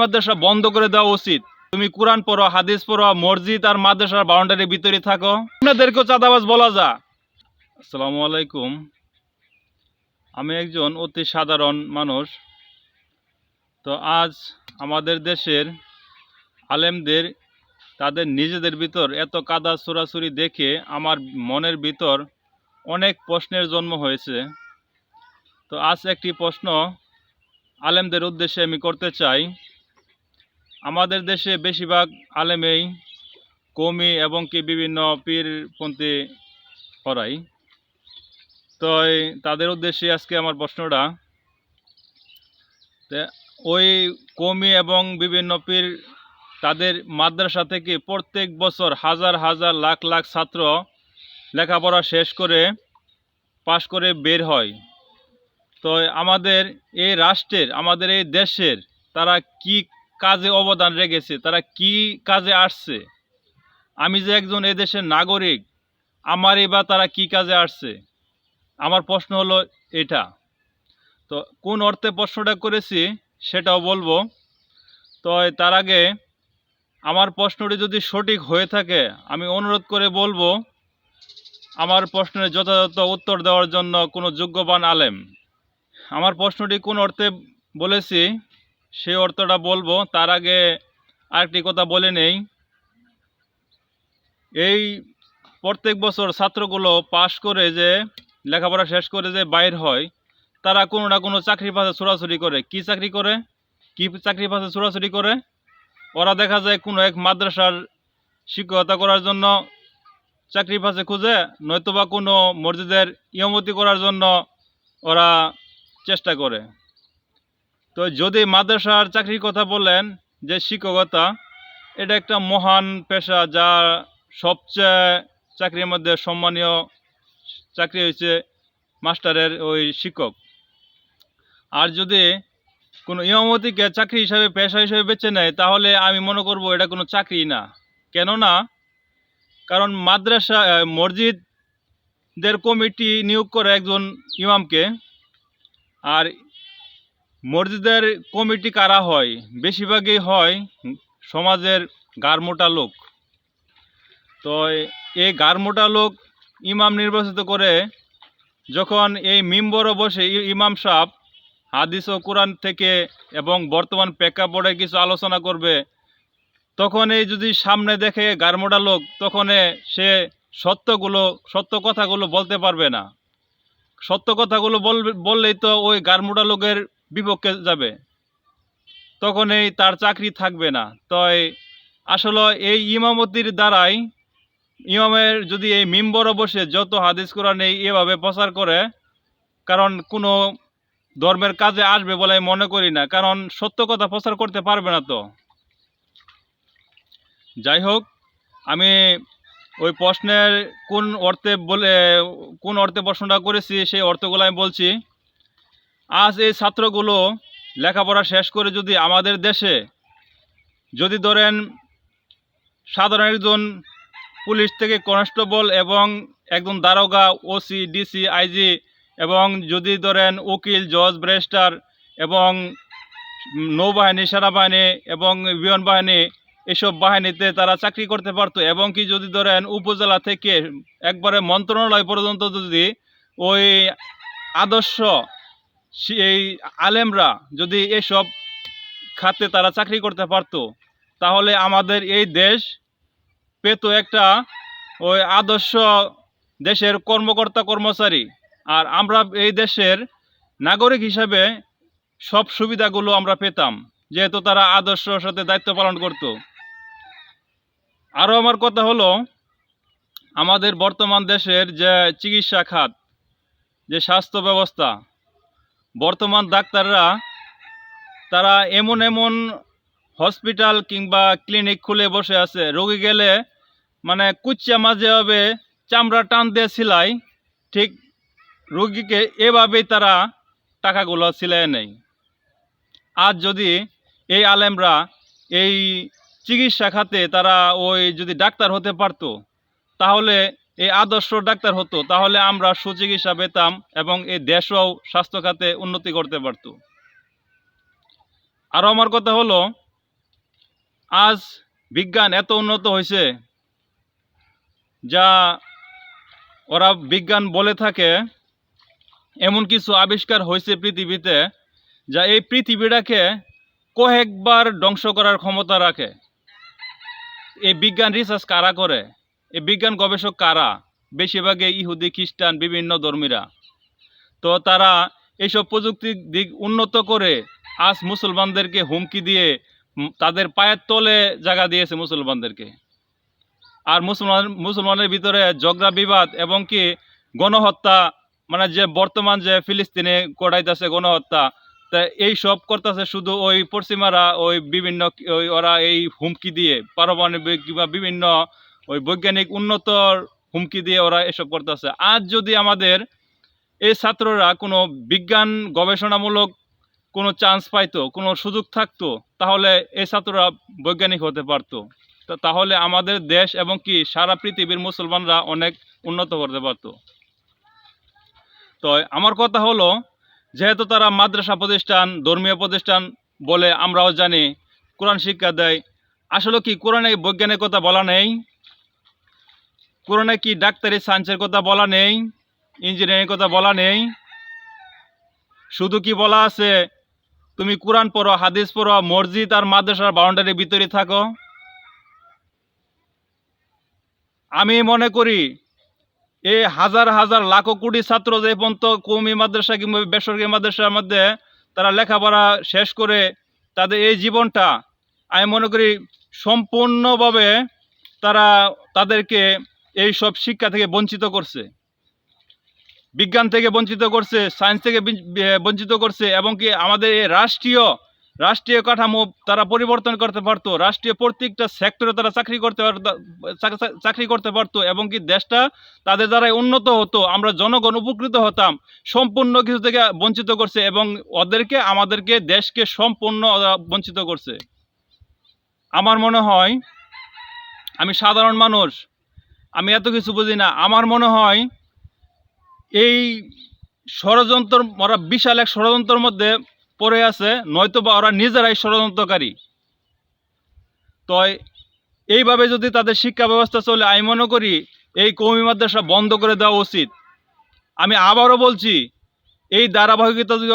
মাদ্রাসা বন্ধ করে দেওয়া উচিত। তুমি কোরআন পড়ো, হাদিস পড়ো, মসজিদ আর মাদ্রাসার বাউন্ডারির ভিতরে থাকো। আপনাদেরকেও চাঁদাবাজ বলা যা আসসালামু আলাইকুম। আমি একজন অতি সাধারণ মানুষ। তো আজ আমাদের দেশের আলেমদের, তাদের নিজেদের ভিতর এত কাদা চোরাচুরি দেখে আমার মনের ভিতর অনেক প্রশ্নের জন্ম হয়েছে। তো আজ একটি প্রশ্ন আলেমদের উদ্দেশ্যে আমি করতে চাই। আমাদের দেশে বেশিরভাগ আলেমেই কমি এবং কি বিভিন্ন পীরপন্থী করাই তো তাদের উদ্দেশ্যে আজকে আমার প্রশ্নটা ওই কমি এবং বিভিন্ন পীর তাদের মাদ্রাসা থেকে প্রত্যেক বছর হাজার হাজার লাখ লাখ ছাত্র লেখাপড়া শেষ করে পাশ করে বের হয়। তো আমাদের এই রাষ্ট্রের, আমাদের এই দেশের তারা কি কাজে অবদান রেখেছে, তারা কি কাজে আসছে? আমি যে একজন এই দেশের নাগরিক, আমারই বা তারা কি কাজে আসছে? আমার প্রশ্ন হলো এটা। তো কোন অর্থে প্রশ্নটা করেছি সেটাও বলব। তো তার আগে আমার প্রশ্নটি যদি সঠিক হয়ে থাকে, আমি অনুরোধ করে বলব, আমার প্রশ্নের যথাযথ উত্তর দেওয়ার জন্য কোনো যোগ্যবান আলেম। আমার প্রশ্নটি কোন অর্থে বলেছি? সেই অর্থটা বলব, তার আগে আরেকটি কথা বলে নেই। এই প্রত্যেক বছর ছাত্রগুলো পাশ করে যে লেখাপড়া শেষ করে যে বাইর হয়, তারা কোনো না কোনো চাকরির পাশে ছোড়াছুরি করে। কি চাকরি করে? কি চাকরির পাশে ছোড়াছুরি করে? ওরা দেখা যায় কোনো এক মাদ্রাসার শিক্ষকতা করার জন্য চাকরি পাশে খুঁজে, নয়তোবা কোনো মসজিদের ইয়মতি করার জন্য ওরা চেষ্টা করে। তো যদি মাদ্রাসার চাকরির কথা বলেন যে শিক্ষকতা, এটা একটা মহান পেশা যা সবচেয়ে চাকরির মধ্যে সম্মানীয় চাকরি হয়েছে মাস্টারের ওই শিক্ষক। আর যদি কোনো ইমামতিকে চাকরি হিসাবে, পেশা হিসেবে বেছে নেয়, তাহলে আমি মনে করব এটা কোনো চাকরি না। কেননা, কারণ মাদ্রাসা মসজিদদের কমিটি নিয়োগ করে একজন ইমামকে, আর মসজিদের কমিটি কারা হয়? বেশিরভাগই হয় সমাজের গারমোটা লোক। তো এই গারমোটা লোক ইমাম নির্বাচিত করে যখন এই মিম্বরও বসে ইমাম সাহেব হাদিস ও কোরআন থেকে এবং বর্তমান প্রেক্ষাপটে কিছু আলোচনা করবে, তখন এই যদি সামনে দেখে গারমোটা লোক, তখন সে সত্যগুলো, সত্য কথাগুলো বলতে পারবে না। সত্য কথাগুলো বললেই তো ওই গারমোটা লোকের বিপক্ষে যাবে। তখন এই তার চাকরি থাকবে না। তাই আসলে এই ইমামতির দ্বারাই ইমামের যদি এই মিম্বরে বসে যত হাদিস কোরআন এই এভাবে প্রচার করে, কারণ কোনো ধর্মের কাজে আসবে বলে আমি মনে করি না, কারণ সত্য কথা প্রচার করতে পারবে না তো। যাই হোক, আমি ওই প্রশ্নের কোন অর্থে বলে, কোন অর্থে প্রশ্নটা করেছি সেই অর্থগুলো আমি বলছি। আজ এই ছাত্রগুলো লেখাপড়া শেষ করে যদি আমাদের দেশে, যদি ধরেন সাধারণ একজন পুলিশ থেকে কনস্টেবল এবং একজন দারোগা, ওসি, ডিসি, আইজি এবং যদি ধরেন উকিল, জজ, ব্যারিস্টার এবং নৌবাহিনী, সেনাবাহিনী এবং বিমান বাহিনী এসব বাহিনীতে তারা চাকরি করতে পারতো এবং কি যদি ধরেন উপজেলা থেকে একবারে মন্ত্রণালয় পর্যন্ত যদি ওই আদর্শ এই আলেমরা যদি এসব খাতে তারা চাকরি করতে পারতো, তাহলে আমাদের এই দেশ পেতো একটা ওই আদর্শ দেশের কর্মকর্তা কর্মচারী। আর আমরা এই দেশের নাগরিক হিসাবে সব সুবিধাগুলো আমরা পেতাম, যেহেতু তারা আদর্শর সাথে দায়িত্ব পালন করত। আরও আমার কথা হলো, আমাদের বর্তমান দেশের যে চিকিৎসা খাত, যে স্বাস্থ্য ব্যবস্থা বর্তমান ডাক্তাররা তারা এমন এমন হসপিটাল কিংবা ক্লিনিক খুলে বসে আছে। রোগী গেলে মানে কুচ্চা মাঝে হবে, চামড়া টান দিয়ে সিলাই, ঠিক রোগীকে এভাবেই তারা টাকাগুলো সিলাই নেয়। আজ যদি এই আলেমরা এই চিকিৎসা খাতে তারা ওই যদি ডাক্তার হতে পারতো, তাহলে এই আদর্শ ডাক্তার হতো, তাহলে আমরা সুচিকিৎসা পেতাম এবং এই দেশও স্বাস্থ্য খাতে উন্নতি করতে পারতো। আরও আমার কথা হলো, আজ বিজ্ঞান এত উন্নত হয়েছে যা ওরা বিজ্ঞান বলে থাকে, এমন কিছু আবিষ্কার হয়েছে পৃথিবীতে যা এই পৃথিবীটাকে কয়েকবার ধ্বংস করার ক্ষমতা রাখে। এই বিজ্ঞান রিসার্চ কারা করে? এই বিজ্ঞান গবেষক কারা? বেশিরভাগই ইহুদি, খ্রিস্টান, বিভিন্ন ধর্মীরা। তো তারা এইসব প্রযুক্তির দিক উন্নত করে আজ মুসলমানদেরকে হুমকি দিয়ে তাদের পায়ের তলে জায়গা দিয়েছে মুসলমানদেরকে। আর মুসলমান, মুসলমানের ভিতরে ঝগড়া, বিবাদ এবং কি গণহত্যা মানে যে বর্তমান যে ফিলিস্তিনে করাইতেছে গণহত্যা, তা এই সব করতেছে শুধু ওই পশ্চিমারা, ওই বিভিন্ন, ওই ওরা এই হুমকি দিয়ে, পারমাণবিক কিংবা বিভিন্ন ওই বৈজ্ঞানিক উন্নতর হুমকি দিয়ে ওরা এসব করতেছে। আজ যদি আমাদের এই ছাত্ররা কোনো বিজ্ঞান গবেষণামূলক কোনো চান্স পাইতো, কোনো সুযোগ থাকতো, তাহলে এই ছাত্ররা বৈজ্ঞানিক হতে পারতো। তাহলে আমাদের দেশ এবং কি সারা পৃথিবীর মুসলমানরা অনেক উন্নত করতে পারতো। তো আমার কথা হলো, যেহেতু তারা মাদ্রাসা প্রতিষ্ঠান, ধর্মীয় প্রতিষ্ঠান বলে আমরাও জানি, কোরআন শিক্ষা দেয়, আসলে কি কোরআনে বৈজ্ঞানিক কথা বলা নেই? কোরআনে কি ডাক্তারি সায়েন্সের কথা বলা নেই ইঞ্জিনিয়ারিং কথা বলা নেই। শুধু কি বলা আছে, তুমি কোরআন পড়ো, হাদিস পড়ো, মসজিদ আর মাদ্রাসার বাউন্ডারির ভিতরে থাকো। আমি মনে করি এই হাজার হাজার, লাখো কোটি ছাত্র যে পর্যন্ত কৌমি মাদ্রাসা কিংবা বেসরকারি মাদ্রাসার মধ্যে তারা লেখাপড়া শেষ করে তাদের এই জীবনটা, আমি মনে করি সম্পূর্ণভাবে তারা তাদেরকে এই সব শিক্ষা থেকে বঞ্চিত করছে। বিজ্ঞান থেকে বঞ্চিত করছে সায়েন্স থেকে বঞ্চিত করছে এবং কি আমাদের এই রাষ্ট্রীয় রাষ্ট্রীয় কাঠামো তারা পরিবর্তন করতে পারতো, রাষ্ট্রীয় প্রত্যেকটা সেক্টরে তারা চাকরি করতে পারতো, চাক- চাক- চাকরি করতে পারতো এবং কি দেশটা তাদের দ্বারাই উন্নত হতো, আমরা জনগণ উপকৃত হতাম, সম্পূর্ণ কিছু থেকে বঞ্চিত করছে এবং ওদেরকে, আমাদেরকে দেশকে সম্পূর্ণ বঞ্চিত করছে। আমার মনে হয়, আমি সাধারণ মানুষ আমি এত কিছু বুঝি না। আমার মনে হয় এই ষড়যন্ত্র, ওরা বিশাল এক ষড়যন্ত্রের মধ্যে পড়ে আছে নয়তো বা ওরা নিজেরাই ষড়যন্ত্রকারী। তো এইভাবে যদি তাদের শিক্ষা ব্যবস্থা চলে, আমি মনে করি এই কৌমি মাদ্রাসা বন্ধ করে দেওয়া উচিত। আমি আবারও বলছি, এই ধারাবাহিকতা যদি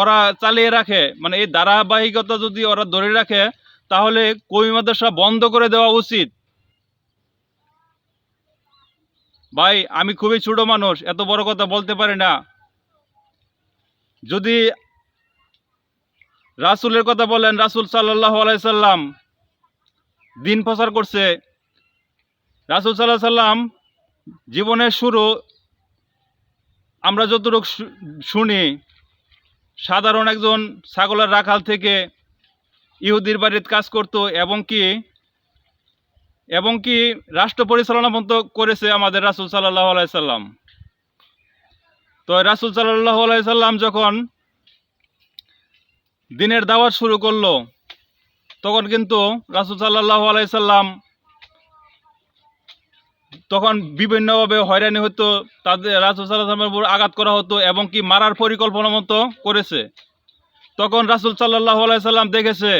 ওরা চালিয়ে রাখে মানে এই ধারাবাহিকতা যদি ওরা ধরে রাখে, তাহলে কৌমি মাদ্রাসা বন্ধ করে দেওয়া উচিত। ভাই, আমি খুবই ছোট মানুষ, এত বড় কথা বলতে পারি না। যদি রাসূলের কথা বলেন, রাসূল সাল্লাহ আলাইসাল্লাম দিন প্রচার করছে, রাসূল সাল্লাহ সাল্লাম জীবনের শুরু আমরা যতটুকু শুনি, সাধারণ একজন ছাগলের রাখাল থেকে ইহুদির বাড়িতে কাজ করত এবং কি এবং কি রাষ্ট্র পরিচালনা পর্যন্ত করেছে আমাদের রাসূল সাল্লাহ আলাইসাল্লাম তো রাসূল সাল্লাহ আলাইসাল্লাম যখন দিনের দাওয়াত শুরু করল, তখন কিন্তু রাসূল সাল্লাহ আলাইসাল্লাম তখন বিভিন্নভাবে হয়রানি হতো, তাদের রাসূল সাল্লামের উপর আঘাত করা হতো এবং কি মারার পরিকল্পনা মতো করেছে। তখন রাসূল সাল্লাহ আলাইসাল্লাম দেখেছে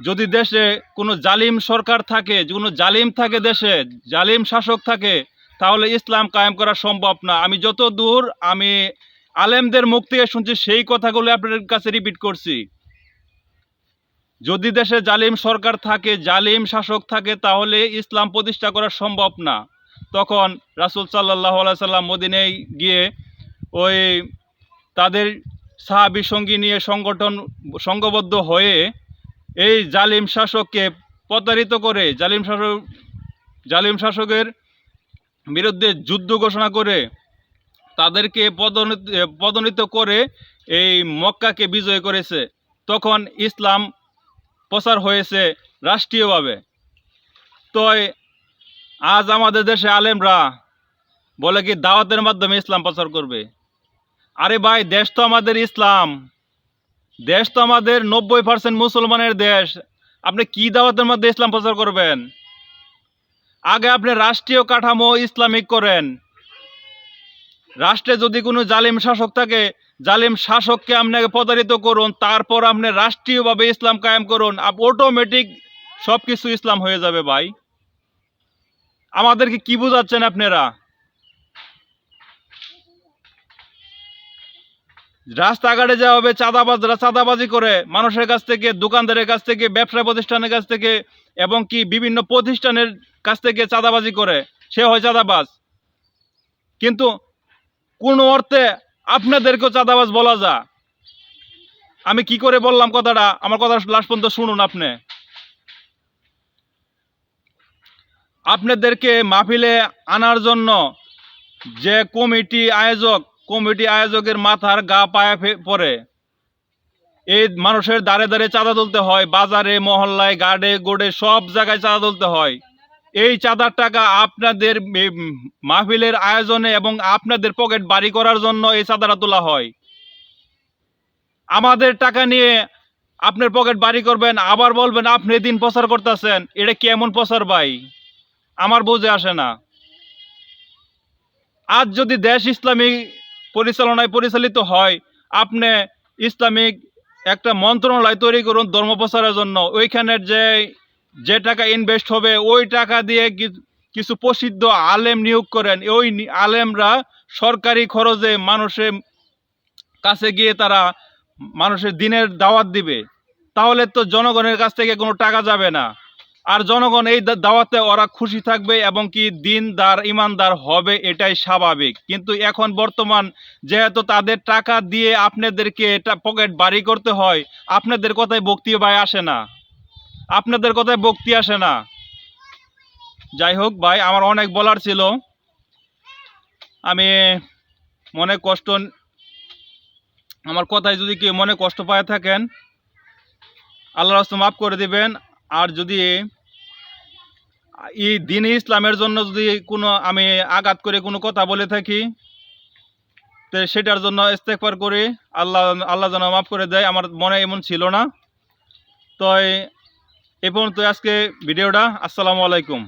যদি দেশে কোনো জালিম সরকার থাকে কোনো জালিম থাকে দেশে, জালিম শাসক থাকে, তাহলে ইসলাম কায়েম করা সম্ভব না। আমি যত দূর আমি আলেমদের মুখ থেকে শুনছি, সেই কথাগুলো আপনাদের কাছে রিপিট করছি। যদি দেশে জালিম সরকার থাকে, জালিম শাসক থাকে, তাহলে ইসলাম প্রতিষ্ঠা করা সম্ভব না। তখন রাসূল সাল্লাহ সাল্লাম মদিনায় গিয়ে ওই তাদের সাহাবি সঙ্গী নিয়ে সংগঠন, সংঘবদ্ধ হয়ে এই জালিম শাসককে প্রতারিত করে, জালিম শাসক, জালিম শাসকের বিরুদ্ধে যুদ্ধ ঘোষণা করে তাদেরকে পদোন্নত করে এই মক্কাকে বিজয় করেছে। তখন ইসলাম প্রচার হয়েছে রাষ্ট্রীয়ভাবে। তো আজ আমাদের দেশে আলেমরা বলে কি, দাওয়াতের মাধ্যমে ইসলাম প্রচার করবে। আরে ভাই, দেশ তো আমাদের ইসলাম। দেশ তো আমাদের নব্বই পার্সেন্ট মুসলমানের দেশ। আপনি কি দাওয়াতের মধ্যে ইসলাম প্রচার করবেন? আগে আপনি রাষ্ট্রীয় কাঠামো ইসলামিক করেন। রাষ্ট্রে যদি কোনো জালিম শাসক থাকে, জালিম শাসককে আপনাকে প্রতারিত করুন, তারপর আপনি রাষ্ট্রীয়ভাবে ইসলাম কায়েম করুন অটোমেটিক সব কিছু ইসলাম হয়ে যাবে ভাই। আমাদেরকে কি বোঝাচ্ছেন আপনারা? রাস্তাঘাটে যা হবে চাঁদাবাজরা চাঁদাবাজি করে মানুষের কাছ থেকে, দোকানদারের কাছ থেকে, ব্যবসা প্রতিষ্ঠানের কাছ থেকে এবং কি বিভিন্ন প্রতিষ্ঠানের কাছ থেকে চাঁদাবাজি করে। সে হয় চাঁদাবাজ। কিন্তু কোন অর্থে আপনাদেরকেও চাঁদাবাজ বলা যা। আমি কি করে বললাম কথাটা? আমার কথা লাস্ট পর্যন্ত শুনুন আপনি। আপনাদেরকে মাহফিলে আনার জন্য যে কমিটি আয়োজক কমিটি আয়োজকের মাথার গা পায়ে পড়ে। এই মানুষের দাঁড়ে দাঁড়ে চাঁদা তুলতে হয়, বাজারে, মহল্লায় গাড়ে গোড়ে, সব জায়গায় চাঁদা তুলতে হয়। এই চাঁদার টাকা আপনাদের মাহফিলের আয়োজনে এবং আপনাদের পকেট বাড়ি করার জন্য এই চাঁদাটা তোলা হয়। আমাদের টাকা নিয়ে আপনার পকেট বাড়ি করবেন, আবার বলবেন, আপনি দিন প্রচার করতেছেন, এটা কেমন প্রচার ভাই? আমার বুঝে আসে না। আজ যদি দেশ ইসলামিক পরিচালনায় পরিচালিত হয়। আপনি ইসলামিক একটা মন্ত্রণালয় তৈরি করুন ধর্ম প্রচারের জন্য। ওইখানের যে যে টাকা ইনভেস্ট হবে, ওই টাকা দিয়ে কিছু প্রসিদ্ধ আলেম নিয়োগ করেন। ওই আলেমরা সরকারি খরচে মানুষের কাছে গিয়ে তারা মানুষের দিনের দাওয়াত দিবে। তাহলে তো জনগণের কাছ থেকে কোনো টাকা যাবে না। আর জনগণ এই দাওয়াতে ওরা খুশি থাকবে এবং কি দিনদার, ইমানদার হবে, এটাই স্বাভাবিক। কিন্তু এখন বর্তমান যেহেতু তাদের টাকা দিয়ে আপনাদেরকে এটা পকেট বাড়ি করতে হয়, আপনাদের কথায় বক্তি ভাই আসে না। আপনাদের কথায় বক্তি আসে না। যাই হোক ভাই, আমার অনেক বলার ছিল। আমি মনে কষ্ট আমার কথায় যদি কেউ মনে কষ্ট পায় থাকেন আল্লাহ রাস্তা মাফ করে দিবেন। আর যদি এই দিন ইসলামের জন্য যদি কোনো আমি আঘাত করে কোনো কথা বলে থাকি, তো সেটার জন্য ইস্তেকবার করি, আল্লাহ আল্লাহ যেন মাফ করে দেয়, আমার মনে এমন ছিল না। তো এ পর্যন্ত আজকে ভিডিওটা, আসসালামু আলাইকুম।